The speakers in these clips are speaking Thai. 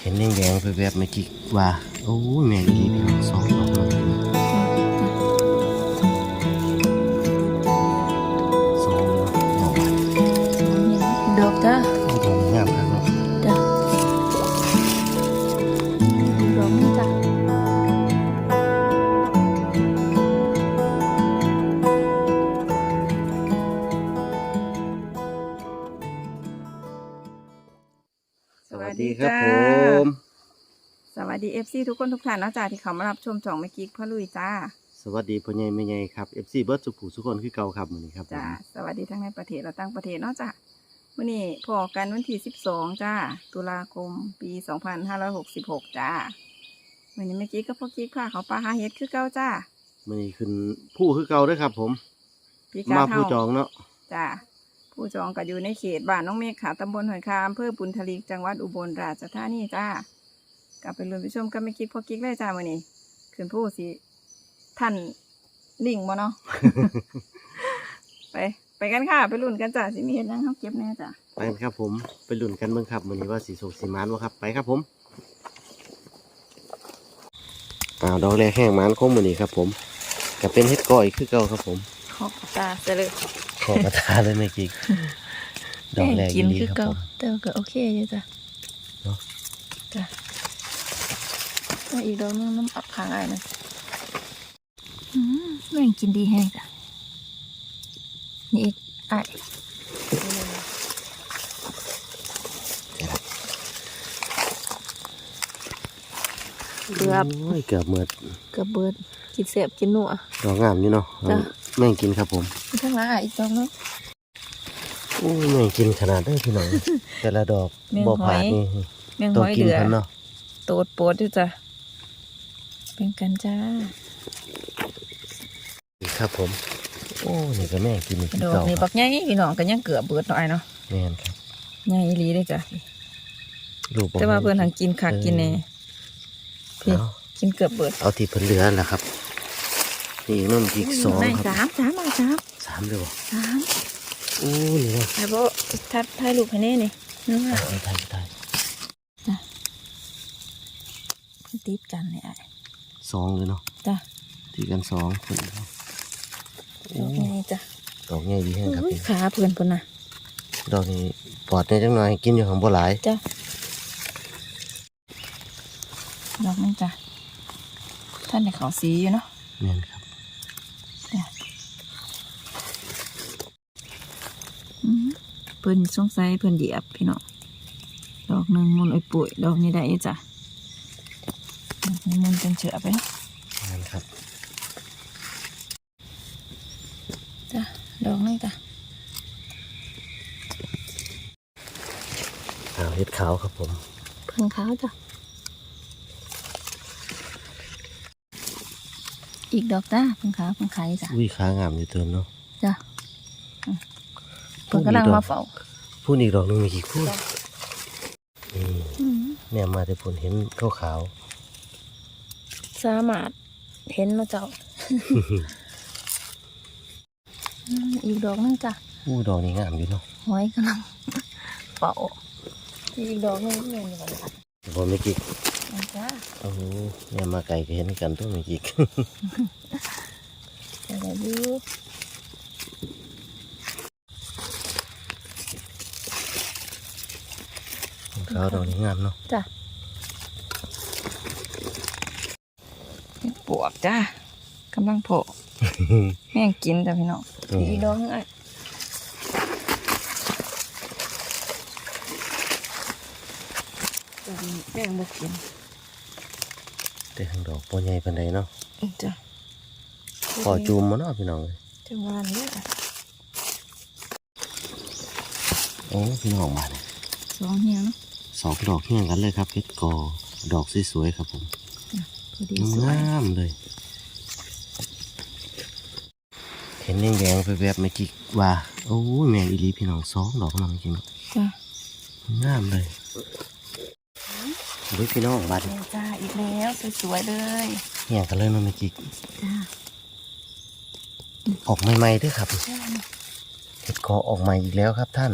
เห็นแดงๆแวบๆเมื่อกี้ว่า โอ้แม่อีหลีพี่น้องสอง สวัสดีครับผมสวัสดีเอฟซีทุกคนทุกท่านนะจ๊ะที่เขามารับชมจ่องเมื่อกี้พ่อลุยจ้าสวัสดีพ่อใหญ่แม่ใหญ่ครับ FC เบิร์ดสุขูสุกคนคือเก่าครับมื้อนี้ครับผมจ้าสวัสดีทั้งในประเทศและต่างประเทศเนาะจ้ะวันนี้พอกันวันที่สิบสองจ้าตุลาคมปีสองพันห้าร้อยหกสิบหกจ้าวันนี้เมื่อกี้ก็พ่อกิ๊กพาเขาปลาหาเห็ดคือเก้าจ้ามื้อนี้ขึ้นผู้คือเก่าเด้อครับ ผม พี่กามาเฮาผู้จองเนาะจ้า ผู้จองก็อยู่ในเขตบ้านน้องเมฆขาตำบลหอยคามอำเภอบุญทลีจังหวัดอุบลราชธานีจ้ากลับไปรวมไปชมกันเมื่อกี้พ่อกิ๊กเลยจ้าวันนี้ขึ้นผู้สิท่านลิงบ่เนาะ ไป ไปกันค่ะ ไปลุ้นกันจ้ะสิมีเห็นยังเขาเก็บแน่จ้ะไปกันครับผมไปลุ้นกันเบิ่งครับมื้อนี้ว่าสิโศกสิมานบ่ครับ ไปครับผมอ้าวดอกแรกแห้งหมานของมื้อนี้ครับ ผมก็เป็นเฮ็ดก้อยคือเก่าครับผมขอบตาจะเลยข อกระทาเลยแม่กิ๊กดอกแรกกินดีคือครับเก่าผมแต่ว่าก็โอเคอยู่จ้ะเนาะจ้ะแล้วอีกดอกนึงน้ำอับค้างอะไรนะอืมแม่งกินดีแห้งจ้ะนี่อีกไอ้เกือบโอ้ยเกือบหมดเกือบเบิดกินเสียบกินหนัวดอกงามนี่เนาะจ้ะ แม่งกินครับผมมีข้างหล่างอีกดอกนึงโอ้ยแม่งกินขนาดได้อพี่น้องแต่ละดอกแม่งบ่หผาอดยนี่แมงต้หองอยกินเดือเพิ่นเนาะโตดโปดอยู่จ้ะเป็นกันจ้าครับผม โอ้นี่ก็แม่งกินอีกดอกเก่านี่คบัรับกใหญ่พี่น้องก็ยังเกือบเบิดหน่อยเนาะแม่นครับใหญ่อีหลีเลยจ้ะลูกบ่แต่ว่าเพิ่นทางกินคักกินแน่พี่เอากินเกือบเบิดเอาที่เพิ่นเหลือแหละครับ นี่อีกนั่นอีกสองไม่ครับสามสามมาสามสามเลยบ่สามโอ้ยนี่เนาะไอ้โบทัดถ่ายรูปให้แน่นี่นึกว่าเอาถ่ายถ่ายติดกันเนี่ยไอ้สองเลยเนาะจ้ะตีกันสองคนเนาะดอกนี้จ้ะดอกใหญ่ดีแฮงครับอุ้ยพี่ขาเพื่อนเพิ่นน่ะดอกนี้ปอดเนี่ยจังหน่อยกินอยู่ของบ่หลายจ้ะดอกนี้จ้ะท่านในเขาสีอยู่เนาะแม่นครับ อืมเพิ่นสงสัยเพิ่นเหยียบพี่น้องดอกหนึ่งมุนไอ้ปุ๋ยดอกนี้ได้อยู่จ้ะดอกนี้มุนเป็นเชือไปเนาะแม่นครับจ้ะดอกนึงจ้ะอ้าวเฮ็ดขาวครับผมเพิ่งขาวจ้ะอีกดอกจ้าเพิ่งขาวเพิ่งขายจ้ะอุ้ยขางามอยู่ตัวเนาะจ้ะอืม เพิ่งกำลังมาเฝ้าพูดอีกดอกหนึงมีกี่คู่จ้ะนี่อืมเนี่ยมาแต่ผลเห็นขาวสามารถเห็นมาเจ้าอืมอีกดอกนึงจ้ะๆอู้ดอกนี้งามอยู่เนาะหอยกำลังเฝ้าอีกดอกนึงเงินอยู่กันจ้ะแต่พอไม่กิกนั่นจ้าโอ้โหเนี่ยมาไก่ก็เห็นกันตัวไม่กิกอะไรดูาวดอกนี้งามเนาะจ้ะเห็ดปวกจ้ากำลังโผล่แม่งกินจ้ะพี่น้องอีกดอกนึงไอ้แม่งบ่กินแต่ทางดอกปอใหญ่ปันใดเนาะจ้ะพอจูมมาเนาะพี่น้องเลยจังหวะนี้อะโอ้พี่น้องมาเนี่ยสองเฮียเนาะ สองดอกเฮี้ยงกันเลยครับเพชรกอดอกสวยๆครับผมพอดีสวยงามๆเลย เห็นแดงๆไปแบบไม่กิกว่า โอ้ยแม่งอีหลีพี่น้องสองดอกน้องจริงๆจ้ะงามเลยเฮ้ยพี่น้องบาดแม่จ้าอีกแล้วสวยๆเลยเหี่ยงกันเลยเนาะเมื่อกี้จ้าออกใหม่ๆด้วยครับจ้าเห็ดคอออกใหม่อีกแล้วครับท่าน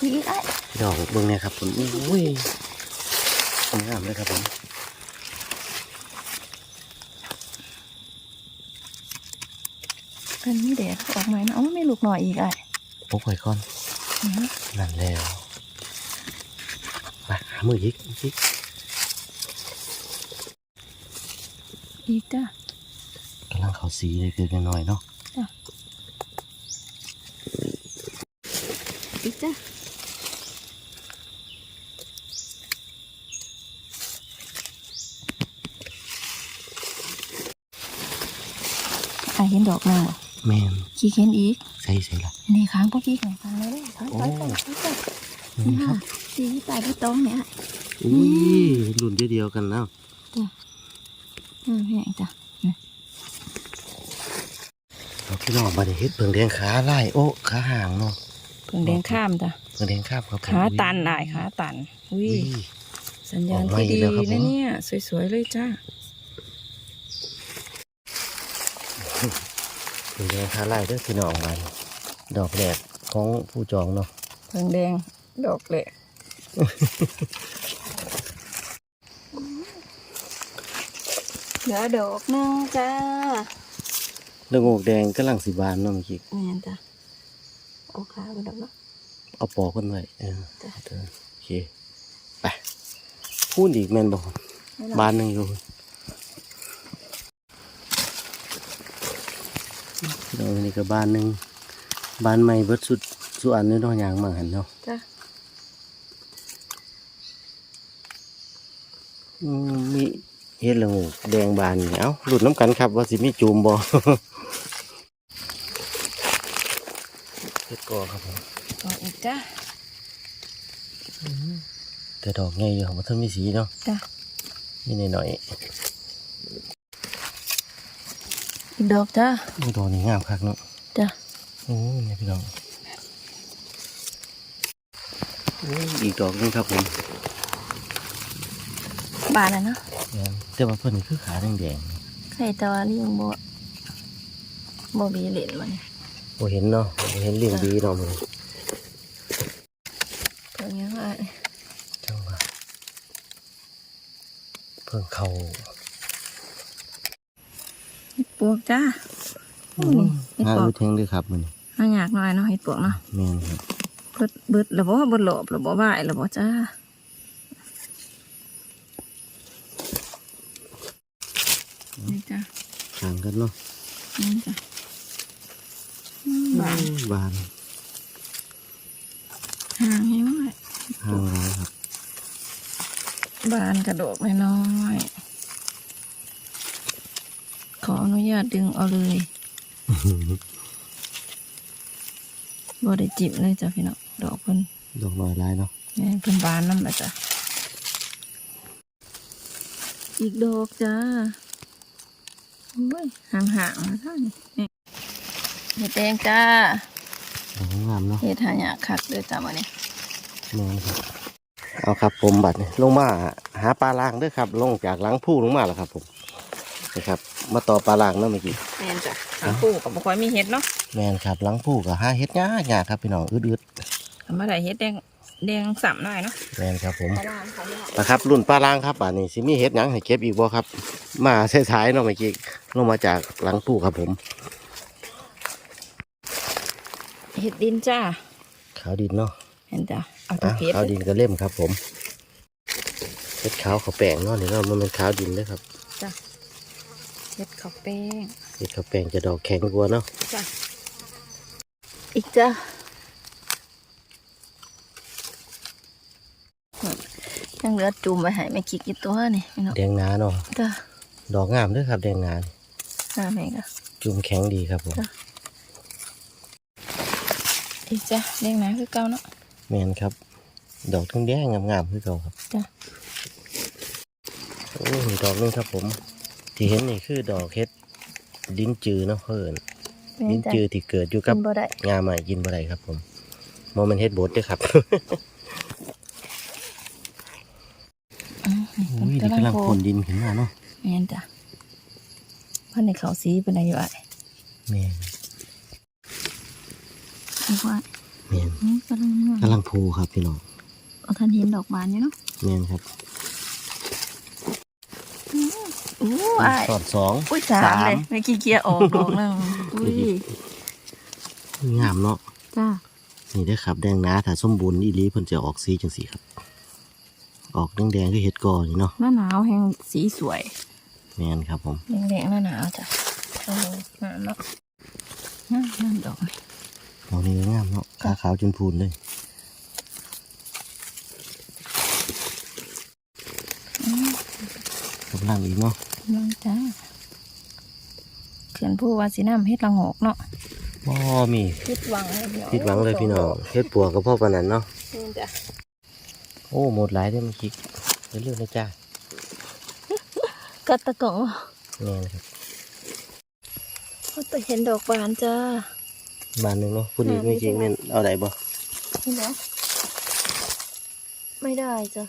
จ้าอีกไอ้พี่น้องเบิ่งเนี่ยครับผมอุ้ยงามเลยครับผมอันนี้เด็ดออกมาเนาะเอาไม่ลูกหน่อยอีกอะโอ้ยก่อนอือฮึนั่นแล้วมาหามือยิกยิกอีกจ้ะกำลังเขาสีเลยเกินหน่อยเนาะ อีกจ้ะ อะเห็นดอกนางบ่แมนขี้เข็นอีกใส่ใส่ละนี่ค้างพวกกี้ไก่ค้างเลยเลยถอยถอยถอยถอยถอยนี่ครับดีตายที่ตรงเนี่ยอุ้ยรุ่นเดียวๆกันแล้วอืมแห้งจ้ะเราพี่น้องมาได้เฮ็ดเพิ่งแดงขาไล่โอ้ขาห่างเนาะเพิ่งแดงข้ามจ้ะเพิ่งแดงคาบครับผมขาตันได้ขาตันอุ้ยอุ้ยสัญญาณออกมาที่อีดีกแล้วครับผมนะเนี่ย สวยๆเลยจ้า เพิ่งแดงขาไล่เด้อพี่น้องมันดอกแรกของผู้จองเนาะเพิ่งแดงดอกเละเหลือดอกนึงจ้าเรื่องโอกแดงกำลังสิบานเนาะเมื่อกี้แม่นจ้ะโอ้ขาไปดอกเนาะเอาปอกกันไว้เออจ้ะเออโอเคไปพูดอีกแม่นบอกบานหนึ่งอยู่ เรานี่ก็บานหนึ่งบานใหม่เบิดสุดสุดอันนี้เนาะยางมาหันเนาะจ้ะอืมมีเฮ็ดละงูแดงบานนี่เอ้าหลุดน้ำกันครับว่าสิมีจูมบ่เฮ็ดกอครับผมดอกอีกจ้าแต่ดอกใหญ่อยู่ครับว่าท่านมีสีเนาะจ้ะนี่หน่อย อีกดอกจ้าๆอู้ดอกนี่งามคักเนาะจ้ะโอ้ยเนี่ยพี่น้องโอ้ยอีกดอกหนึงครับผมบานอะเนาะแม่นแต่ว่าเพิ่นนี่คือขาแดงใส่ตะวันนี่ยังบ่บ่มีเหรียญมันๆบ่เห็นเนาะบ่เห็นเลี้ยงดีเนาะมันเพิ่งยังไงจังว่าเพิ่งเข้าเห็ดป วกจ้าอืมเฮ็ดหาปอกดูเทงด้วยครับมันน่าอยากหน่อยเนาะเห็ดปวกเนาะแม่นครับเบิดเบิดแล้วบ่เบิดหลบแล้วบ่บ่ายแล้วบ่จ้านี่จ้ะห่างกันเนาะนี่จ้ะอืมบานบานห่างให้มากห่างร้ายครับ บานกระโดกน้อยๆขออนุญาตดึงเอาเลยบ่ได้จิบเลยจ้ะพี่น้องดอกเพิ่นดอกน้อยร้ายเนาะแม่นเพิ่นบานน้ำละจ้ะอีกดอกจ้าโอ้ยห่างๆนะท่านนี่เห็ดแดงจ้าดอกงามเนาะเห็ดหายากคักเด้อจ้ามื้อนี้แม่นครับเอาครับผมบัดนี้ลงมาหาปลาล่างเด้วยครับ ลงจากหลังผู้ลงมาแล้วครับผมนะครับ มาต่อปลาล่างเนาะเมื่อกี้แม่นจ้ะหาปูก็บ่ค่อยมีเห็ดเนาะแม่นครับหลังผู้ก็หาเฮ็ดยากยากครับพี่น้องอึดทำมาได้เห็ดแดงแดงสัมหน่อยเนาะๆแม่นครับผมปลาลานเขาเนี่ยนะครับรุ่นปลาล่างครับบัดนี้สิมีเฮ็ดหยังให้เก็บอีกบ่ครับ มาสายๆเนาะเมื่อกี้ลงมาจากหลังผู้ครับผมเห็ดดินจ้าขาวดินเนาะเห็นจ้ะเอาตัวอะเพชรขาวดินก็เล่มครับผมเฮ็ดขาวเขาวแป้งเนาะนี่เนาะมันเป็นขาวดินเลยครับจ้ะ เห็ดข้าวแป้งเฮ็ดขาวแป้งจะดอกแข็งกว่าเนาะจ้ะอีกจ้ายังเหลือจุ่มไว้ให้แม่คิกอีกตัวนี่พี่น้องแดงหนาเนาะจ้าดอกงามเด้วยครับแดงหนานี่หน้าแม่ก็จุ่มแข็งดีครับผมจ้ะอีกจ้ะเลี้ยงน้ำคือเก่าเนาะแมนครับ ดอกทั้งแดงงามๆคือเขาครับจ้ะโอ้ยดอกนึงครับผม ที่เห็นนี่คือดอกเฮ็ดดินจือเนาะเพิ่นแม่ดินจ้ะจือที่เกิดอยู่กิกับนบ่ได้งาใหม่กินบ่ได้ครับ ผมโมเมนเฮ็ดบดเด้วยครับอืมอุ้ยนี่กำลังคนดินขึ้นมาเนาะแม่นจ้ะพันในเขาสีเป็นอะไรอยู่อะแม่นอีกว่าแม่นนี่กำลังงามกำลังโพครับพี่น้องเอาทันเห็นดอกบานอยู่เนาะแม่นครับ อ้ายสอดสอง อุ้ยสามสาม เลยไม่ขี้เกียจออกดอกนึงอุ้ยงามเนาะจ้านี่เด้อครับแดงนะถ้าสมบูรณ์อีหลีเพิ่นจะออกสีจังสีครับ ออกแดงๆคือเห็ดกอนี่เนาะหน้าหนาวแห่งสีสวยแม่นครับผมแดงๆหน้าหนาวจ้ะโอ้โหงามเนาะงามงามดอกนี่ดอกนี้ก็งามเนาะขาขาวจนพูนเลยกำลังอีกเนาะ น้องจ้าเขื่อนผู้ว่าสีน้ำเฮ็ดละโงกเนาะบ่มีผิดหวังเลยเดียวผิดหวังเลยพี่น้องเฮ็ดปัวกับพ่อปานนั้นเนาะนี่จ้ะโอ้หมดหลายได้อมันคิกเร็วๆนะจ้ากัดตะกล่องแม่นครับก็จะเห็นดอกบานจ้าบานหนึงเนาะพูดอีกอ่าไม่คิกไม่แม่เป็นไรนเอาได้บ่นี่นะไม่ได้จ้ะ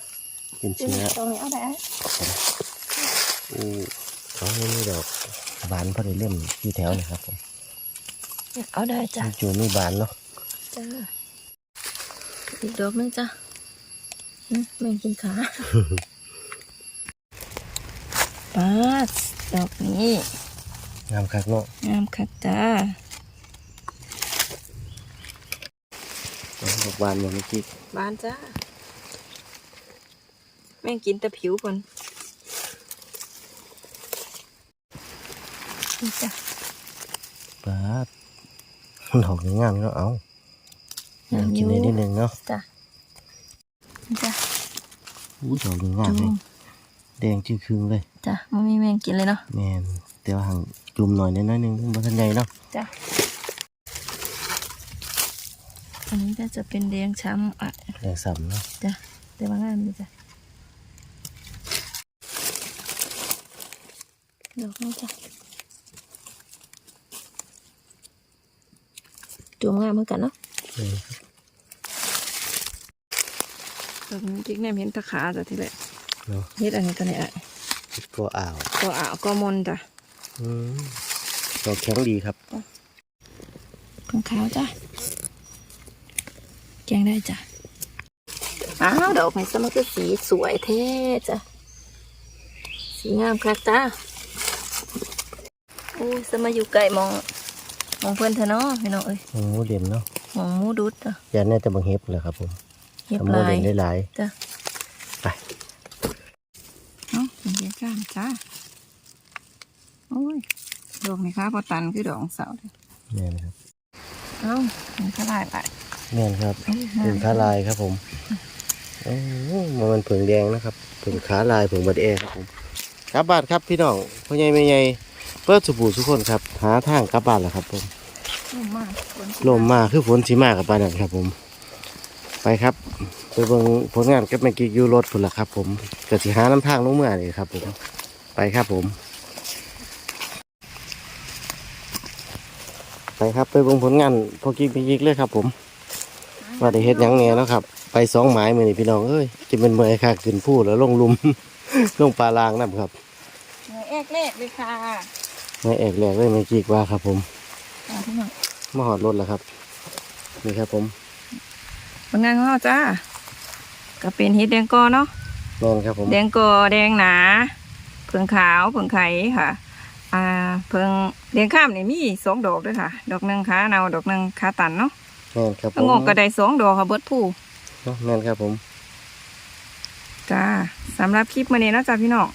กินเชื้อตรงนี้เอาได้ อู้เขาไม่มีดอกบานพอได้เล่มที่แถวนี่ครับผมเอาได้จ้ะมีจูมีบานเนาะจ้าอีกดอกหนึงจ้ะอืมแม่งกินขาปาดดอกนี้งามคักเนาะงามคักจ้าดอกบานบ่เมื่อกี้บานจ้าแม่งกินแต่ผิวคน นี่จ้ะปาดดอกงามๆเนาะเอางามกินได้นิดนึงเนาะจ้ะนี่จ้ะอู้ดอกงามเลยแดงจึงครึ่งเลยจ้ะมันมีแมงกินเลยเนาะแม่นแต่ว่าห่างจุ่มหน่อยนิดหน่อยนึงบ่ทันใหญ่เนาะจ้ะอันนี้ก็จะเป็นแดงช้ำอะแดงซ้ำเนาะจ้ะแต่ว่างามดีจ้ะดอกนี้จ้ะ จูมงามเหมือนกันเนาะแม่นดอกนี้กิ๊กแนมเห็นตะขาจ้ะทีแรกเนาะเฮ็ดอันนี้ตัวนี้อะก็อ่าวก็อ่าวก็มนจ้ะอืมดอกแข็งดีครับผงขาวจ้ะแกงได้จ้ะอ้าวดอกไม้สมัครสีสวยเท่จ้ะสีงามครับจ้าโอ้ยสมาอยู่ไก่มอง มองเพื่อนเธอะเนาะพี่น้องเอ้ยโอ้เด่นเนาะมองหมูดุดจ้ะยานแน่แต่บางเฮ็บเลยครับผมเรียบทำโมลาเด่ยนได้หลายจ้ะไปเนาะเป็นเดียวกันจ้าโอ้ยดอกนี่ค่ะพอตันคือดอกเสาเลยแม่นครับเอ้ามันก็ได้ไปแม่นครับเอ้ยผึ่งขาลายครับผมโอ้มันมันผึ่งแดงนะครับผึ่งขาลายผึ่งบัดแอครับผมกลับบ้านครับพี่น้องพ่อใหญ่แม่ใหญ่ เปิดสบู่ทุกคนครับ หาทางกลับบ้านแล้วครับผมลมมากฝนสิลมมาคือฝนสีมากับปานนั้นครับ ผม ไปครับ ไปเบิ่งผลงานกับแม่กิ๊กอยูรถพุ่นละครับ ผมกสิหาน้ำทางลงเมื่อนี่ครับ ผม ไปครับผม ไปครับไปเบิ่งผลงานพอกิ๊กแม่กิ๊กเลยครับ ผมว่าได้เฮ็ดหยังแหน่เนาะครับ ไปสองหมายมือนี่พี่น้องเอ้ยจะเป็นเมื่อยค่ะขึ้นผู้แล้วลงลุม ลงปลาลางน้ำครับ เหนื่อยแอกเลกเลยค่ะ ไม่เอกแรกเลยไม่จีกว่าครับ ผมอ่าพี่น้องมาหอดรถแล้วครับ นี่ครับผมผลงานของเราจ้าก็เป็นเฮ็ดแดงกอเนาะแม่นครับผมแดงกอแดงหนาเผืองขาวเผืองไข่ค่ะ อ่าเผืองแดงข้ามนี่มีสองดอกด้วยค่ะ ดอกหนึ่งขาเนาดอกหนึ่งขาตันเนาะแม่นครับผแล้วมงอกกระไดสองดอกค่ะเบิดผู้เนาะแม่นครับผมจ้าสำหรับคลิปมื้อนี้เนาะจ้าพี่น้อง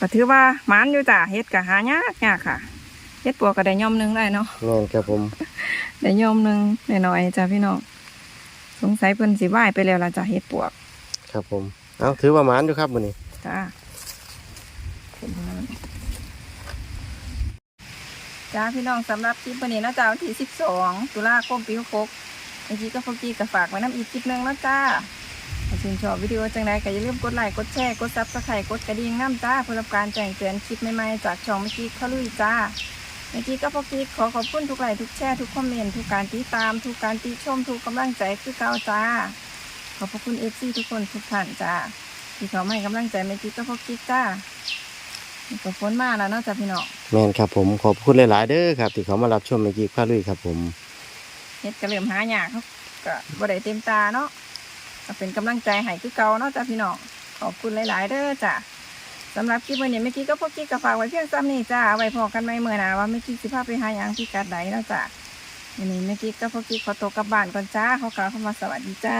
ก็ถือว่าหมันอยู่จ้าเฮ็ดก็หายากยากค่ะเฮ็ดปัวก็ได้ย่อมหนึงได้เนาะแม่นครับผมได้ย่อมหนึงหน่อยๆจ้าพี่น้องสงสัยเพิ่นสิว่ายไปแล้วล่ะจ้าเฮ็ดปวก ครับผมเอาถือว่าหมานอยู่ครับมื้อนี้จ้าจ้าพี่น้องสำหรับคลิปวันนี้นะจ้าวันที่12ตุลาคมปี66เมื่อกี้ก็พวกกี้ก็ฝากไว้น้ำอีกคลิปหนึงแล้วจ้าถ้า ชื่นชอบวิดีโอจังไดก็อย่าลืมกดไลค์กดแชร์กดซับสไครต์กดกระดิ่งน้ำจ้าเพื่อรับการแจ้งเตือนคลิปใหม่ๆจากช่องเมื่อกี้เขาลุยจ้าเมื่อกี้ก็พวกกี้ขอขอบคุณทุกไลค์ทุกแชร์ทุกคอมเมนต์ทุกการติดตาม ทุกการติชมทุกกำลังใจคือเก่าจ้า ขอบพระคุณเอฟซีทุกคนทุกท่านจ้าที่เขาไม่กำลังใจไม่คิดก็พกคิดจ้านี่ก็ฝนมาแล้วเนาะจ้าพี่น้องแม่นครับผมขอบคุณหลายๆเด้อครับ ที่เขามารับชมเมื่อกี้ข้าลุยครับผมเฮ็ดก็เริ่มหายากเขาก็บ่ได้เต็มตาเนาะก็ เป็นกำลังใจให้คือเก่าเนาะจ้าพี่น้องขอบคุณหลาย ๆเด้อจ้าสำหรับคลิปวันนี้เมื่อกี้ก็พวกกี้กับฝากไว้เพียงซ้ำนี่จ้าไว้พอกันไหมเมื่อนาว่าเมื่อกี้สิพาไปหายังที่กัดไหนแล้วจ้าวันนี้เมื่อกี้ก็พวกกี้ขอตัวกลับบ้านก่อนจ้าเขากล่าวเข้ามาสวัสดีจ้า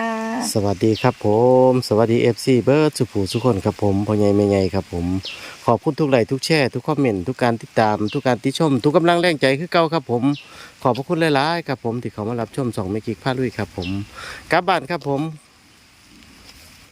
สวัสดีครับผม สวัสดี FC เบิร์ดสุผูสุคนครับผมพ่อใหญ่แม่ใหญ่ครับผม ขอบคุณทุกไลค์ทุกแชร์ทุกคอมเมนต์ทุกการติดตาม ทุกการติชม ทุกกำลังแรงใจคือเก่าครับผม ขอบพระคุณหลาย ๆ ครับผมที่เขามารับชมสองเมกิกพาลุยครับผมกลับบ้านครับผม